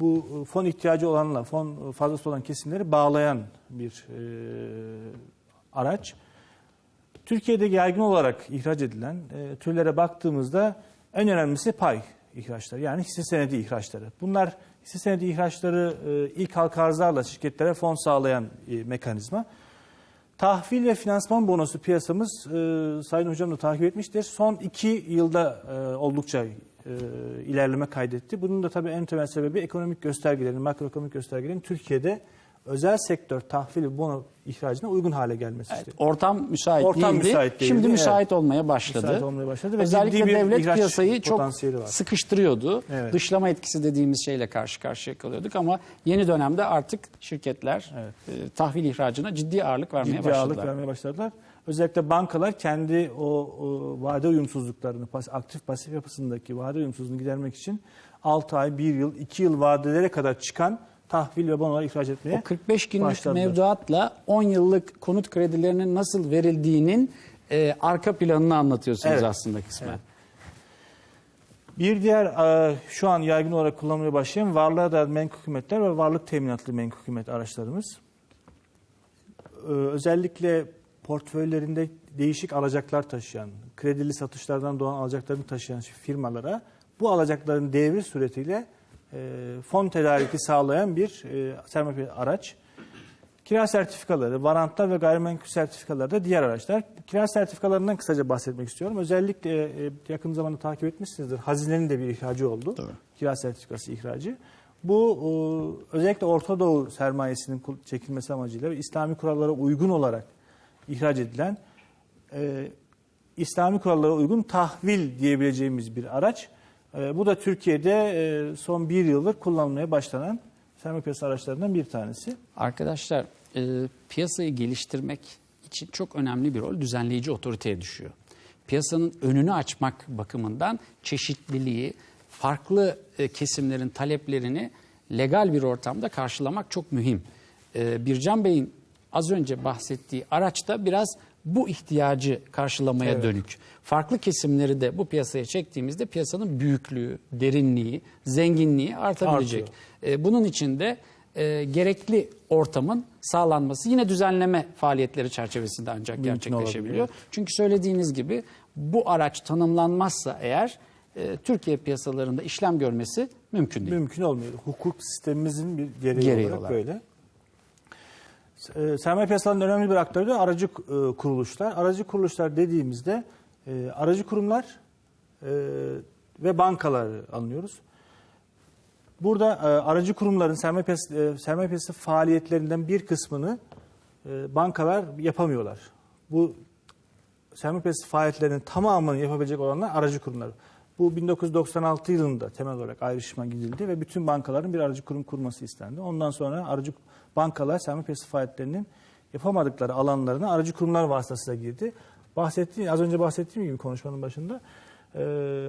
bu fon ihtiyacı olanla fon fazlası olan kesimleri bağlayan bir e, araç. Türkiye'de yaygın olarak ihraç edilen e, türlere baktığımızda en önemlisi pay ihraçları yani hisse senedi ihraçları. Bunlar hisse senedi ihraçları e, ilk halka arzlarla şirketlere fon sağlayan e, mekanizma. Tahvil ve finansman bonosu piyasamız e, Sayın Hocam da takip etmiştir. Son iki yılda e, oldukça e, ilerleme kaydetti. Bunun da tabii en temel sebebi ekonomik göstergelerin, makroekonomik göstergelerin Türkiye'de özel sektör tahvil ve bono ihracına uygun hale gelmesi. işte. Ortam müsait Ortam değildi. müsait değildi, Şimdi evet. müsait olmaya başladı. Müsait olmaya başladı ve Özellikle devlet piyasayı çok potansiyeli var. sıkıştırıyordu. Evet. Dışlama etkisi dediğimiz şeyle karşı karşıya kalıyorduk ama yeni dönemde artık şirketler e, tahvil ihracına ciddi ağırlık vermeye ciddi başladılar. ağırlık vermeye başladılar. Özellikle bankalar kendi o, o vade uyumsuzluklarını, pas, aktif pasif yapısındaki vade uyumsuzluğunu gidermek için 6 ay, 1 yıl, 2 yıl vadelere kadar çıkan tahvil ve bonolar ihraç etmeye O 45 günlük başladılar. mevduatla 10 yıllık konut kredilerinin nasıl verildiğinin e, arka planını anlatıyorsunuz Evet. aslında kısmen. Evet. Bir diğer e, şu an yaygın olarak kullanılmaya başlayan varlığa dayalı menkul hükümetler ve varlık teminatlı menkul hükümet araçlarımız. E, Özellikle portföylerinde değişik alacaklar taşıyan, kredili satışlardan doğan alacaklarını taşıyan firmalara bu alacakların devri suretiyle e, fon tedariki sağlayan bir e, sermaye araç. Kira sertifikaları, varantlar ve gayrimenkul sertifikaları da diğer araçlar. Kira sertifikalarından kısaca bahsetmek istiyorum. Özellikle e, yakın zamanda takip etmişsinizdir. Hazinenin de bir ihracı oldu. Doğru. Kira sertifikası ihracı. Bu e, özellikle Orta Doğu sermayesinin çekilmesi amacıyla ve İslami kurallara uygun olarak ihraç edilen e, İslami kurallara uygun tahvil diyebileceğimiz bir araç. E, bu da Türkiye'de e, son bir yıldır kullanılmaya başlanan sermaye piyasası araçlarından bir tanesi. Arkadaşlar e, piyasayı geliştirmek için çok önemli bir rol düzenleyici otoriteye düşüyor. Piyasanın önünü açmak bakımından çeşitliliği, farklı e, kesimlerin taleplerini legal bir ortamda karşılamak çok mühim. E, Bircan Bey'in az önce bahsettiği araçta biraz bu ihtiyacı karşılamaya Evet. dönük. Farklı kesimleri de bu piyasaya çektiğimizde piyasanın büyüklüğü, derinliği, zenginliği artabilecek. Artıyor. E, bunun için de e, gerekli ortamın sağlanması yine düzenleme faaliyetleri çerçevesinde ancak Mümkün gerçekleşebiliyor. olabiliyor. Çünkü söylediğiniz gibi bu araç tanımlanmazsa eğer e, Türkiye piyasalarında işlem görmesi mümkün değil. Mümkün olmuyor. Hukuk sistemimizin bir gereği, Gereği olarak, olarak. böyle. E, sermaye piyasalarının önemli bir aktörü de aracı e, kuruluşlar. Aracı kuruluşlar dediğimizde e, aracı kurumlar e, ve bankaları anlıyoruz. Burada aracı kurumların sermaye piyasası, sermaye piyasası faaliyetlerinden bir kısmını bankalar yapamıyorlar. Bu sermaye piyasası faaliyetlerinin tamamını yapabilecek olanlar aracı kurumlar. Bu 1996 yılında temel olarak ayrışma gidildi ve bütün bankaların bir aracı kurum kurması istendi. Ondan sonra aracı bankalar sermaye piyasası faaliyetlerinin yapamadıkları alanlarına aracı kurumlar vasıtasıyla girdi. Bahsettiğim, az önce bahsettiğim gibi konuşmanın başında e,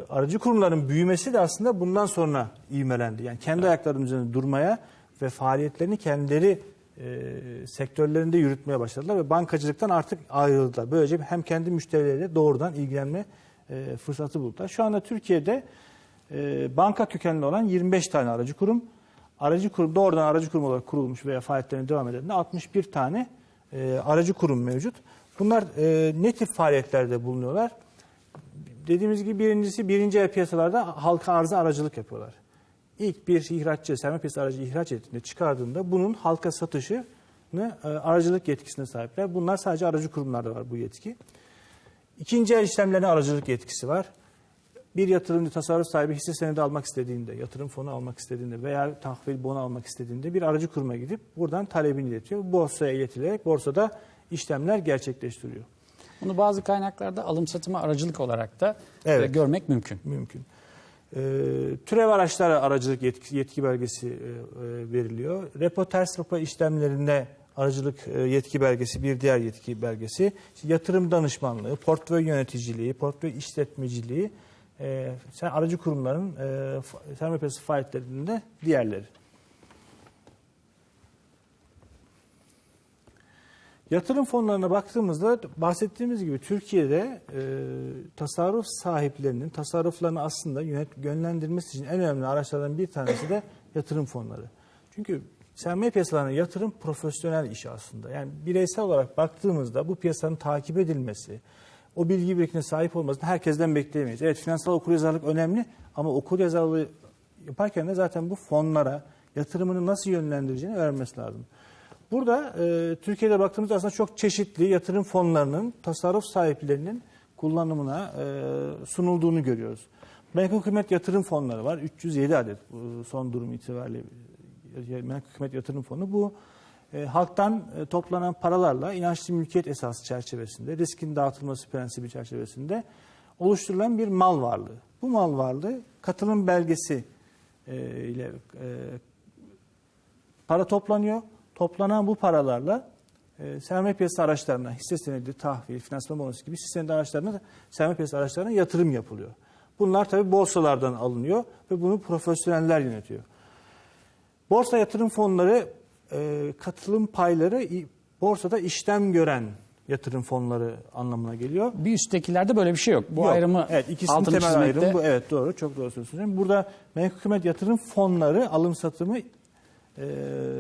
aracı kurumların büyümesi de aslında bundan sonra ivmelendi. Yani kendi ayaklarının üzerinde durmaya ve faaliyetlerini kendileri e, sektörlerinde yürütmeye başladılar ve bankacılıktan artık ayrıldılar. Böylece hem kendi müşterileriyle doğrudan ilgilenme e, fırsatı buldular. Şu anda Türkiye'de e, banka kökenli olan 25 tane aracı kurum, aracı kurum doğrudan aracı kurum olarak kurulmuş veya faaliyetlerine devam eden de 61 tane e, aracı kurum mevcut. Bunlar ne tip faaliyetlerde bulunuyorlar? Dediğimiz gibi birincisi birinci el piyasalarda halka arza aracılık yapıyorlar. İlk bir ihraççı, sermaye piyasası aracı ihraç ettiğinde, çıkardığında bunun halka satışını e, aracılık yetkisine sahipler. Bunlar sadece aracı kurumlarda var bu yetki. İkinci el işlemlerine aracılık yetkisi var. Bir yatırımcı tasarruf sahibi hisse senedi almak istediğinde, yatırım fonu almak istediğinde veya tahvil bonu almak istediğinde bir aracı kuruma gidip buradan talebini iletiyor. Borsaya iletilerek borsada işlemler gerçekleştiriyor. Bunu bazı kaynaklarda alım satıma aracılık olarak da Evet. e, görmek mümkün. Mümkün. Ee, türev araçlara aracılık yetki, yetki belgesi e, e, veriliyor. Repo ters repo işlemlerinde aracılık e, yetki belgesi bir diğer yetki belgesi. İşte yatırım danışmanlığı, portföy yöneticiliği, portföy işletmeciliği, e, sen aracı kurumların e, sermaye piyasası faaliyetlerinde diğerleri. Yatırım fonlarına baktığımızda bahsettiğimiz gibi Türkiye'de e, tasarruf sahiplerinin tasarruflarını aslında yönet, yönlendirmesi için en önemli araçlardan bir tanesi de yatırım fonları. Çünkü sermaye piyasalarına yatırım profesyonel iş aslında. Yani bireysel olarak baktığımızda bu piyasanın takip edilmesi, o bilgi birikimine sahip olmasını herkesten bekleyemeyiz. Evet finansal okuryazarlık önemli ama okuryazarlığı yaparken de zaten bu fonlara yatırımını nasıl yönlendireceğini öğrenmesi lazım. Burada e, Türkiye'de baktığımızda aslında çok çeşitli yatırım fonlarının tasarruf sahiplerinin kullanımına e, sunulduğunu görüyoruz. Menkul kıymet yatırım fonları var. 307 adet son durum itibariyle e, menkul kıymet yatırım fonu. Bu e, halktan e, toplanan paralarla inançlı mülkiyet esası çerçevesinde, riskin dağıtılması prensibi çerçevesinde oluşturulan bir mal varlığı. Bu mal varlığı katılım belgesi e, ile e, para toplanıyor. Toplanan bu paralarla e, sermaye piyasası araçlarına, hisse senedi, tahvil, finansman bonosu gibi hisse senedi araçlarına, sermaye piyasası araçlarına yatırım yapılıyor. Bunlar tabi borsalardan alınıyor ve bunu profesyoneller yönetiyor. Borsa yatırım fonları e, katılım payları borsada işlem gören yatırım fonları anlamına geliyor. Bir üsttekilerde böyle bir şey yok. Bu Yok. ayrımı evet, ikisinin temel çizmekte ayrımı bu. Evet doğru çok doğru söylüyorsunuz. Burada menkul kıymet yatırım fonları alım satımı e,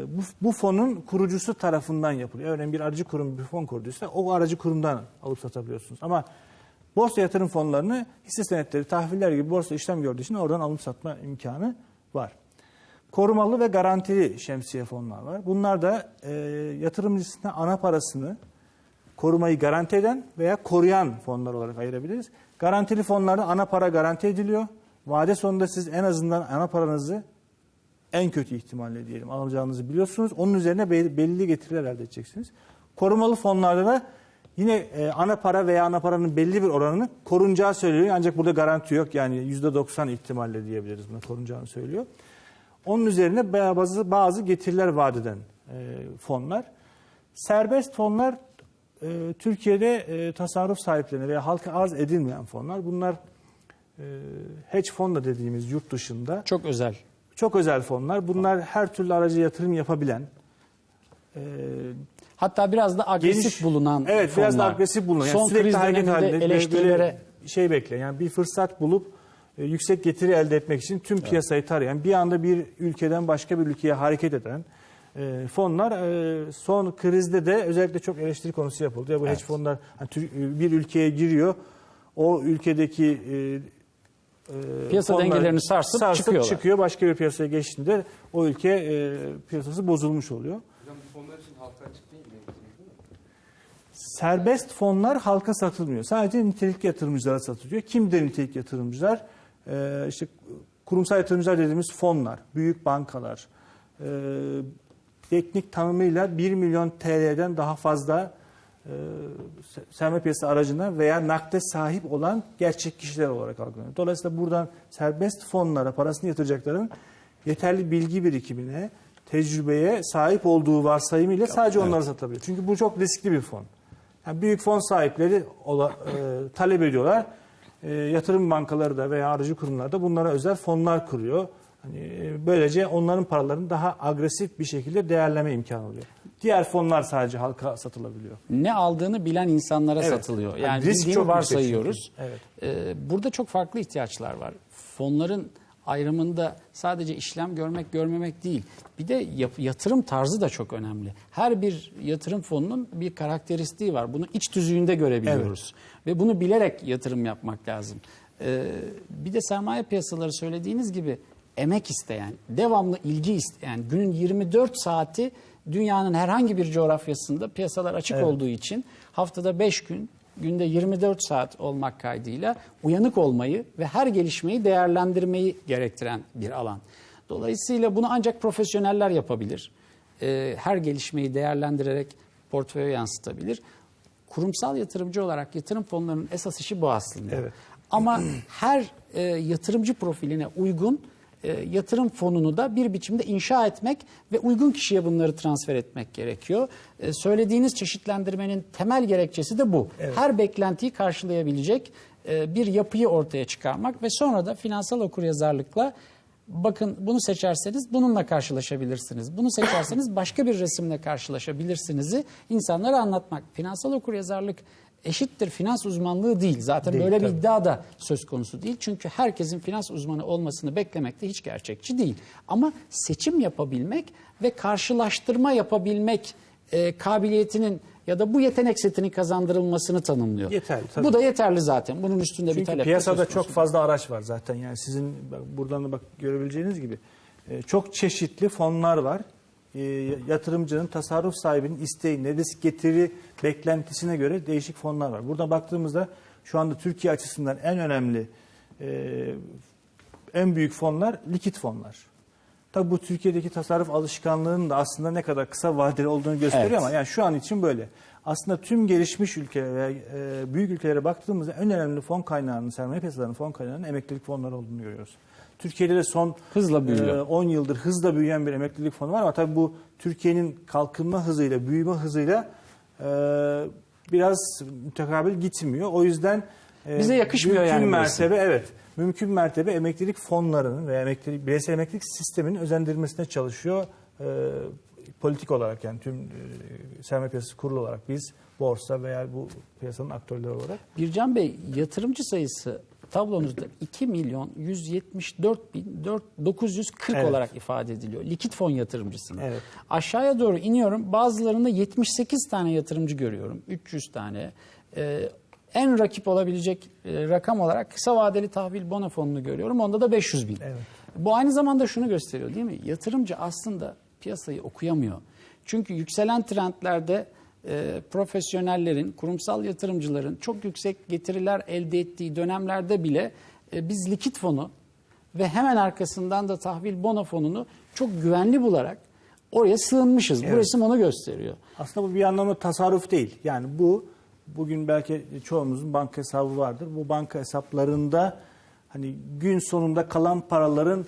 bu, bu fonun kurucusu tarafından yapılıyor. Örneğin bir aracı kurum bir fon kurduysa o aracı kurumdan alıp satabiliyorsunuz. Ama borsa yatırım fonlarını hisse senetleri, tahviller gibi borsa işlem gördüğü için oradan alıp satma imkanı var. Korumalı ve garantili şemsiye fonlar var. Bunlar da e, yatırımcısına ana parasını korumayı garanti eden veya koruyan fonlar olarak ayırabiliriz. Garantili fonlarda ana para garanti ediliyor. Vade sonunda siz en azından ana paranızı en kötü ihtimalle diyelim alacağınızı biliyorsunuz. Onun üzerine be- belli getiriler elde edeceksiniz. Korumalı fonlarda da yine e, ana para veya ana paranın belli bir oranını korunacağı söylüyor. Ancak burada garanti yok. Yani %90 ihtimalle diyebiliriz buna korunacağını söylüyor. Onun üzerine bazı, bazı getiriler vaat eden e, fonlar. Serbest fonlar e, Türkiye'de e, tasarruf sahiplerine veya halka arz edilmeyen fonlar. Bunlar e, hedge fon da dediğimiz yurt dışında çok özel. çok özel fonlar. Bunlar her türlü araca yatırım yapabilen, e, Hatta biraz da agresif geniş bulunan Evet, fonlar. biraz da agresif bulunan. Yani Son sürekli kriz döneminde eleştirilere şey bekleyen. Yani bir fırsat bulup yüksek getiri elde etmek için tüm piyasayı tarayan, bir anda bir ülkeden başka bir ülkeye hareket eden e, fonlar e, son krizde de özellikle çok eleştiri konusu yapıldı. Ya bu hedge fonlar hani Tür- bir ülkeye giriyor, o ülkedeki e, e, Piyasa fonlar dengelerini sarsıp çıkıyorlar. çıkıyor. Başka bir piyasaya geçtiğinde o ülke e, piyasası bozulmuş oluyor. Hocam bu fonlar için halka açık değil mi? Değil mi? Serbest fonlar halka satılmıyor. Sadece nitelikli yatırımcılara satılıyor. Kimdir nitelikli yatırımcılar? Ee, işte kurumsal yatırımcılar dediğimiz fonlar, büyük bankalar, e, teknik tanımıyla 1 milyon TL'den daha fazla e, sermaye piyasası aracına veya nakde sahip olan gerçek kişiler olarak algılanıyor. Dolayısıyla buradan serbest fonlara parasını yatıracakların yeterli bilgi birikimine, tecrübeye sahip olduğu varsayımıyla sadece onlara satılabilir. Çünkü bu çok riskli bir fon. Yani büyük fon sahipleri ola, e, talep ediyorlar. E, yatırım bankaları da veya aracı kurumlar da bunlara özel fonlar kuruyor. Hani e, böylece onların paralarını daha agresif bir şekilde değerleme imkanı oluyor. Diğer fonlar sadece halka satılabiliyor. ne aldığını bilen insanlara Evet. satılıyor. Yani Yani risk çok varsayıyoruz. Evet. Ee, burada çok farklı ihtiyaçlar var. Fonların ayrımında sadece işlem görmek görmemek değil. Bir de yatırım tarzı da çok önemli. Her bir yatırım fonunun bir karakteristiği var. Bunu iç tüzüğünde görebiliyoruz. Ve bunu bilerek yatırım yapmak lazım. Ee, bir de sermaye piyasaları söylediğiniz gibi emek isteyen, devamlı ilgi isteyen, günün 24 saati dünyanın herhangi bir coğrafyasında piyasalar açık olduğu için haftada 5 gün, günde 24 saat olmak kaydıyla uyanık olmayı ve her gelişmeyi değerlendirmeyi gerektiren bir alan. Dolayısıyla bunu ancak profesyoneller yapabilir. Ee, her gelişmeyi değerlendirerek portföye yansıtabilir. Kurumsal yatırımcı olarak yatırım fonlarının esas işi bu aslında. Evet. Ama her e, yatırımcı profiline uygun e, yatırım fonunu da bir biçimde inşa etmek ve uygun kişiye bunları transfer etmek gerekiyor. E, söylediğiniz çeşitlendirmenin temel gerekçesi de bu. Her beklentiyi karşılayabilecek e, bir yapıyı ortaya çıkarmak ve sonra da finansal okuryazarlıkla bakın bunu seçerseniz bununla karşılaşabilirsiniz. Bunu seçerseniz başka bir resimle karşılaşabilirsinizi insanlara anlatmak. Finansal okuryazarlık eşittir finans uzmanlığı değil. Zaten Değil, böyle bir tabii. iddia da söz konusu değil. Çünkü herkesin finans uzmanı olmasını beklemek de hiç gerçekçi değil. Ama seçim yapabilmek ve karşılaştırma yapabilmek e, kabiliyetinin ya da bu yetenek setini kazandırılmasını tanımlıyor. Yeterli, tabii. Bu da yeterli zaten. Bunun üstünde bir Çünkü talep de piyasada çok fazla araç var zaten. Yani sizin buradan da bak görebileceğiniz gibi e, çok çeşitli fonlar var. E, yatırımcının, tasarruf sahibinin isteğine, risk getiri beklentisine göre değişik fonlar var. Burada baktığımızda şu anda Türkiye açısından en önemli, e, en büyük fonlar likit fonlar. Tabi bu Türkiye'deki tasarruf alışkanlığının da aslında ne kadar kısa vadeli olduğunu gösteriyor Evet. ama yani şu an için böyle. Aslında tüm gelişmiş ülkelere ve e, büyük ülkelere baktığımızda en önemli fon kaynağının, sermaye piyasalarının fon kaynağının emeklilik fonları olduğunu görüyoruz. Türkiye'de de son Hızla büyüyor. e, 10 yıldır hızla büyüyen bir emeklilik fonu var ama tabii bu Türkiye'nin kalkınma hızıyla, büyüme hızıyla e, biraz mütekabil gitmiyor. O yüzden e, Bize yakışmıyor mümkün yani burası. mertebe evet. Mümkün mertebe emeklilik fonlarının veya emeklilik, bireysel emeklilik sisteminin özendirilmesine çalışıyor e, politik olarak yani tüm e, sermaye piyasası kurulu olarak biz borsa veya bu piyasanın aktörleri olarak. Bircan Bey yatırımcı sayısı tablonuzda 2 milyon 174 bin 4 940 Evet. olarak ifade ediliyor. Likit fon yatırımcısını. Evet. Aşağıya doğru iniyorum. Bazılarında 78 tane yatırımcı görüyorum. 300 tane. Ee, en rakip olabilecek e, rakam olarak kısa vadeli tahvil bono fonunu görüyorum. Onda da 500 bin. Evet. Bu aynı zamanda şunu gösteriyor değil mi? Yatırımcı aslında piyasayı okuyamıyor. Çünkü yükselen trendlerde e, profesyonellerin, kurumsal yatırımcıların çok yüksek getiriler elde ettiği dönemlerde bile e, biz likit fonu ve hemen arkasından da tahvil bono fonunu çok güvenli bularak oraya sığınmışız. Bu Evet. resim onu gösteriyor. Aslında bu bir anlamda tasarruf değil. Yani bu bugün belki çoğumuzun banka hesabı vardır. Bu banka hesaplarında hani gün sonunda kalan paraların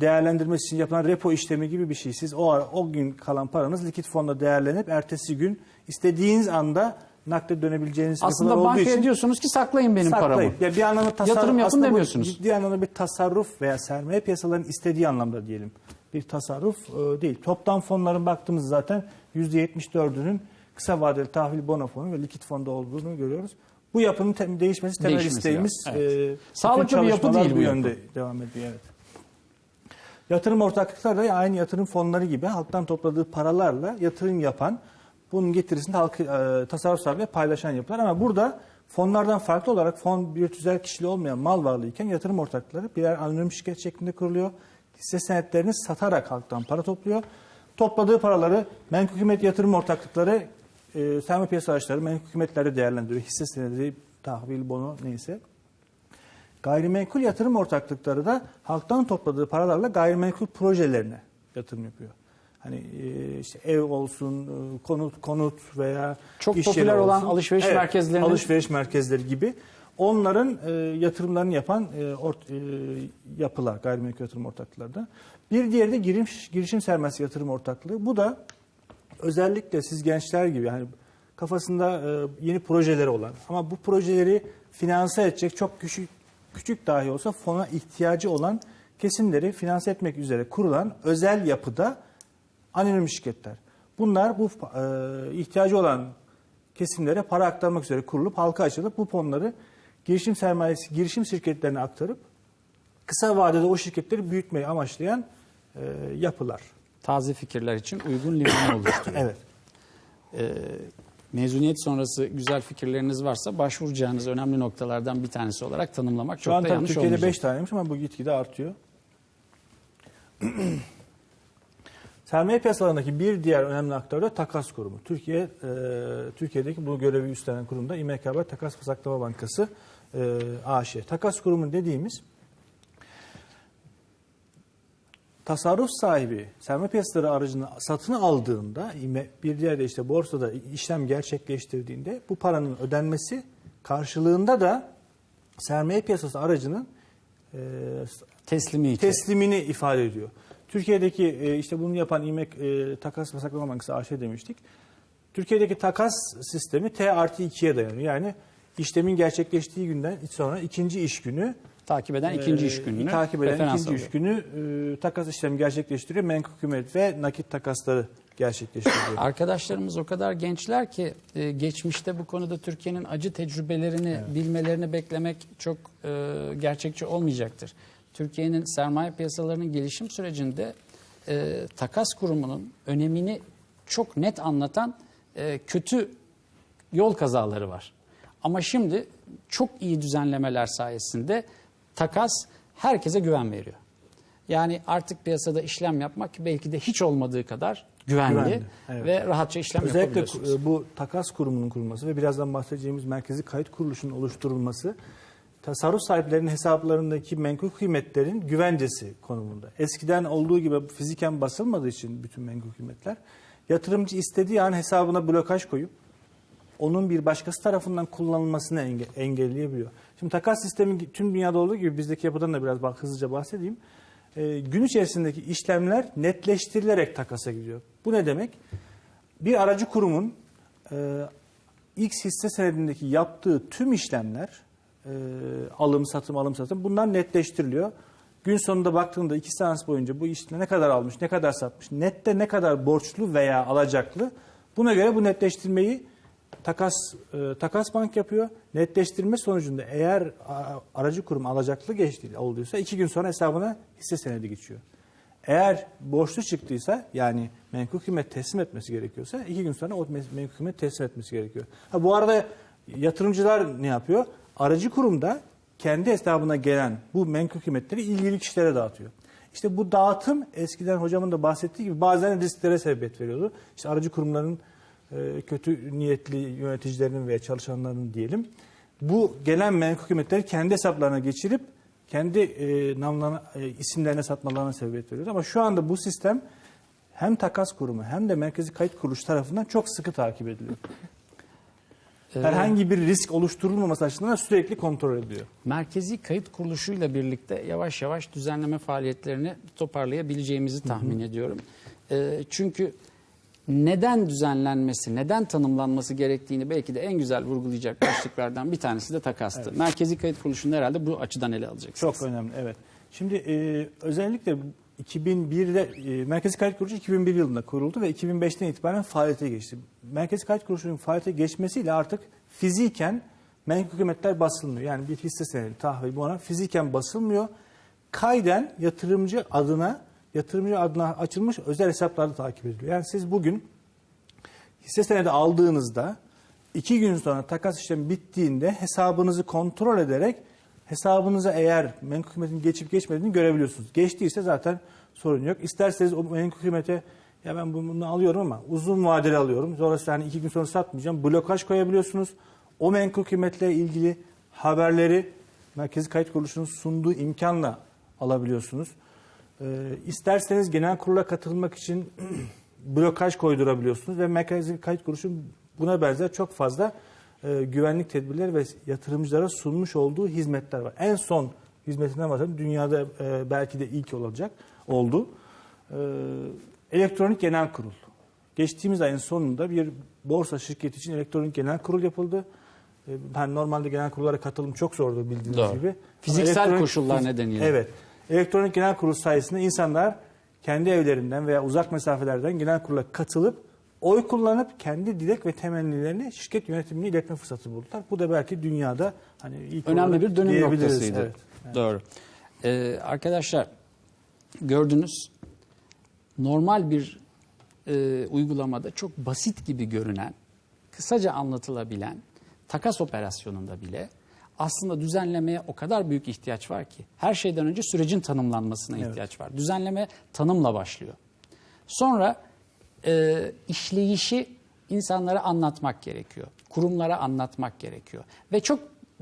değerlendirmesi için yapılan repo işlemi gibi bir şey. Siz o ara, o gün kalan paranız likit fonda değerlenip ertesi gün istediğiniz anda nakde dönebileceğiniz Aslında yapılar olduğu için diyorsunuz ki saklayın benim saklayın. paramı. Ya bir anlamda tasarruf, Yatırım yapın aslında demiyorsunuz. Ciddi anlamda bir tasarruf veya sermaye piyasalarının istediği anlamda diyelim. Bir tasarruf e, değil. Toplam fonların baktığımız zaten %74'ünün kısa vadeli tahvil bono fonu ve likit fonda olduğunu görüyoruz. Bu yapının değişmesi temel Değişmesi isteğimiz. lazım, evet. e, Sağlıklı bir yapı değil bu bu yönde yapı. devam ediyor. Evet. Yatırım ortaklıkları da aynı yatırım fonları gibi halktan topladığı paralarla yatırım yapan, bunun getirisini halkı e, tasarruf sahibiyle paylaşan yapılar. Ama burada fonlardan farklı olarak fon bir tüzel kişili olmayan mal varlığı iken yatırım ortaklıkları birer anonim şirket şeklinde kuruluyor. Hisse senetlerini satarak halktan para topluyor. Topladığı paraları menkul kıymet yatırım ortaklıkları e, sermaye piyasa araçları menkul kıymetlerde değerlendiriyor. Hisse senedi, tahvil, bono neyse. Gayrimenkul yatırım ortaklıkları da halktan topladığı paralarla gayrimenkul projelerine yatırım yapıyor. Hani e, işte ev olsun, e, konut konut veya Çok iş popüler yeri olan olsun. alışveriş merkezlerinin- alışveriş merkezleri gibi onların e, yatırımlarını yapan e, ort- e, yapılar gayrimenkul yatırım ortaklıkları da. Bir diğeri de giriş, girişim sermayesi yatırım ortaklığı. Bu da özellikle siz gençler gibi hani kafasında e, yeni projeleri olan ama bu projeleri finanse edecek çok küçük küçük dahi olsa fona ihtiyacı olan kesimleri finanse etmek üzere kurulan özel yapıda anonim şirketler. Bunlar bu e, ihtiyacı olan kesimlere para aktarmak üzere kurulup halka açılıp bu fonları girişim sermayesi girişim şirketlerine aktarıp kısa vadede o şirketleri büyütmeyi amaçlayan e, yapılar. Taze fikirler için uygun liman oluşturuyor. Evet. Ee, mezuniyet sonrası güzel fikirleriniz varsa başvuracağınız önemli noktalardan bir tanesi olarak tanımlamak Şu çok an da tabii yanlış Türkiye'de olmayacak. 5 taneymiş ama bu gitgide artıyor. Sermaye piyasalarındaki bir diğer önemli aktör de takas kurumu. Türkiye e, Türkiye'deki bu görevi üstlenen kurum da İMKB Takas ve Saklama Bankası e, AŞ. Takas kurumu dediğimiz tasarruf sahibi sermaye piyasaları aracını satın aldığında bir diğer de işte borsada işlem gerçekleştirdiğinde bu paranın ödenmesi karşılığında da sermaye piyasası aracının e, Teslimiyeti. teslimini ifade ediyor. Türkiye'deki e, işte bunu yapan İMEK e, Takas ve Saklama Bankası AŞ demiştik. Türkiye'deki takas sistemi T artı 2'ye dayanıyor. Yani işlemin gerçekleştiği günden sonra ikinci iş günü Takip eden ikinci iş Ee, gününü takip eden ikinci iş günü e, takas işlemi gerçekleştiriyor. Menkul kıymet ve nakit takasları gerçekleştiriyor. Arkadaşlarımız o kadar gençler ki e, geçmişte bu konuda Türkiye'nin acı tecrübelerini bilmelerini beklemek çok e, gerçekçi olmayacaktır. Türkiye'nin sermaye piyasalarının gelişim sürecinde e, takas kurumunun önemini çok net anlatan e, kötü yol kazaları var. Ama şimdi çok iyi düzenlemeler sayesinde takas herkese güven veriyor. Yani artık piyasada işlem yapmak belki de hiç olmadığı kadar güvenli, Güvenli, evet. ve rahatça işlem Özellikle yapabiliyorsunuz. e, bu takas kurumunun kurulması ve birazdan bahsedeceğimiz merkezi kayıt kuruluşunun oluşturulması tasarruf sahiplerinin hesaplarındaki menkul kıymetlerin güvencesi konumunda. Eskiden olduğu gibi fiziken basılmadığı için bütün menkul kıymetler yatırımcı istediği an hesabına blokaj koyup onun bir başkası tarafından kullanılmasını enge- engelleyebiliyor. Şimdi takas sistemi tüm dünyada olduğu gibi bizdeki yapıdan da biraz bak, hızlıca bahsedeyim. Ee, gün içerisindeki işlemler netleştirilerek takasa gidiyor. Bu ne demek? Bir aracı kurumun e, X hisse senedindeki yaptığı tüm işlemler e, alım satım alım satım bunlar netleştiriliyor. Gün sonunda baktığında iki seans boyunca bu işte ne kadar almış, ne kadar satmış, nette ne kadar borçlu veya alacaklı buna göre bu netleştirmeyi takas e, takas bank yapıyor. Netleştirme sonucunda eğer aracı kurum alacaklı geçti olduysa iki gün sonra hesabına hisse senedi geçiyor. Eğer borçlu çıktıysa yani menkul kıymet teslim etmesi gerekiyorsa iki gün sonra o me- menkul kıymet teslim etmesi gerekiyor. Ha, bu arada yatırımcılar ne yapıyor? Aracı kurumda kendi hesabına gelen bu menkul kıymetleri ilgili kişilere dağıtıyor. İşte bu dağıtım eskiden hocamın da bahsettiği gibi bazen risklere sebebiyet veriyordu. İşte aracı kurumların kötü niyetli yöneticilerinin veya çalışanların diyelim bu gelen menkul kıymetleri kendi hesaplarına geçirip kendi e, namlarına, e, isimlerine satmalarına sebebiyet veriyor. Ama şu anda bu sistem hem takas kurumu hem de merkezi kayıt kuruluş tarafından çok sıkı takip ediliyor. Ee, Herhangi bir risk oluşturulmaması açısından sürekli kontrol ediliyor. Merkezi kayıt kuruluşuyla birlikte yavaş yavaş düzenleme faaliyetlerini toparlayabileceğimizi tahmin ediyorum. Ee, çünkü neden düzenlenmesi, neden tanımlanması gerektiğini belki de en güzel vurgulayacak başlıklardan bir tanesi de takastı. Merkezi kayıt kuruluşunu herhalde bu açıdan ele alacaksınız. Çok önemli, evet. Şimdi e, özellikle 2001'de e, Merkezi Kayıt Kuruluşu 2001 yılında kuruldu ve 2005'ten itibaren faaliyete geçti. Merkezi Kayıt Kuruluşu'nun faaliyete geçmesiyle artık fiziken menkul kıymetler basılmıyor. Yani bir hisse senedi, tahvil bu ona fiziken basılmıyor. Kayden yatırımcı adına yatırımcı adına açılmış özel hesaplarda takip ediliyor. Yani siz bugün hisse senedi aldığınızda iki gün sonra takas işlemi bittiğinde hesabınızı kontrol ederek hesabınıza eğer menkul kıymetin geçip geçmediğini görebiliyorsunuz. Geçtiyse zaten sorun yok. İsterseniz o menkul kıymete ya ben bunu alıyorum ama uzun vadeli alıyorum. Dolayısıyla hani iki gün sonra satmayacağım. Blokaj koyabiliyorsunuz. O menkul kıymetle ilgili haberleri Merkezi Kayıt Kuruluşu'nun sunduğu imkanla alabiliyorsunuz. Ee, isterseniz genel kurula katılmak için blokaj koydurabiliyorsunuz ve Merkezi Kayıt Kuruluşu buna benzer çok fazla e, güvenlik tedbirleri ve yatırımcılara sunmuş olduğu hizmetler var. En son hizmetinden bahsedeyim. Dünyada e, belki de ilk olacak oldu. E, elektronik genel kurul. Geçtiğimiz ayın sonunda bir borsa şirketi için elektronik genel kurul yapıldı. E, Ben normalde genel kurullara katılım çok zordur bildiğiniz Doğru. gibi. Fiziksel koşullar nedeniyle. Evet. Elektronik genel kurul sayesinde insanlar kendi evlerinden veya uzak mesafelerden genel kurula katılıp oy kullanıp kendi dilek ve temennilerini şirket yönetimine iletme fırsatı buldular. Bu da belki dünyada hani ilk Önemli bir dönüm noktasıydı. Evet. Doğru. Ee, arkadaşlar gördünüz normal bir e, uygulamada çok basit gibi görünen, kısaca anlatılabilen takas operasyonunda bile aslında düzenlemeye o kadar büyük ihtiyaç var ki. Her şeyden önce sürecin tanımlanmasına Evet. ihtiyaç var. Düzenleme tanımla başlıyor. Sonra e, işleyişi insanlara anlatmak gerekiyor. Kurumlara anlatmak gerekiyor. Ve çok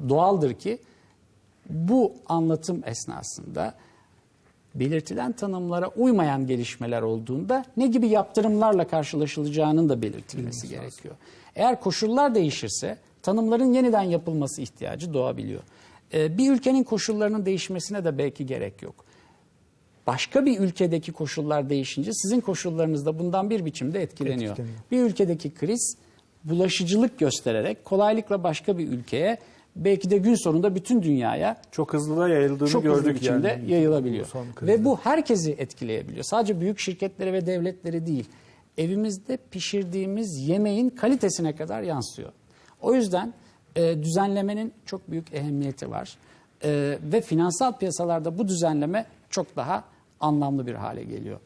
doğaldır ki bu anlatım esnasında belirtilen tanımlara uymayan gelişmeler olduğunda ne gibi yaptırımlarla karşılaşılacağının da belirtilmesi gerekiyor. Eğer koşullar değişirse tanımların yeniden yapılması ihtiyacı doğabiliyor. Ee, bir ülkenin koşullarının değişmesine de belki gerek yok. Başka bir ülkedeki koşullar değişince sizin koşullarınız da bundan bir biçimde etkileniyor. Etkileniyor. Bir ülkedeki kriz bulaşıcılık göstererek kolaylıkla başka bir ülkeye belki de gün sonunda bütün dünyaya Çok hızlı da yayıldığını çok gördük hızlı biçimde yani. yayılabiliyor. Bu. Ve bu herkesi etkileyebiliyor. Sadece büyük şirketleri ve devletleri değil. Evimizde pişirdiğimiz yemeğin kalitesine kadar yansıyor. O yüzden e, düzenlemenin çok büyük ehemmiyeti var. E, ve finansal piyasalarda bu düzenleme çok daha anlamlı bir hale geliyor.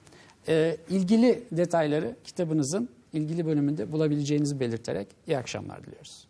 E, ilgili detayları kitabınızın ilgili bölümünde bulabileceğinizi belirterek iyi akşamlar diliyoruz.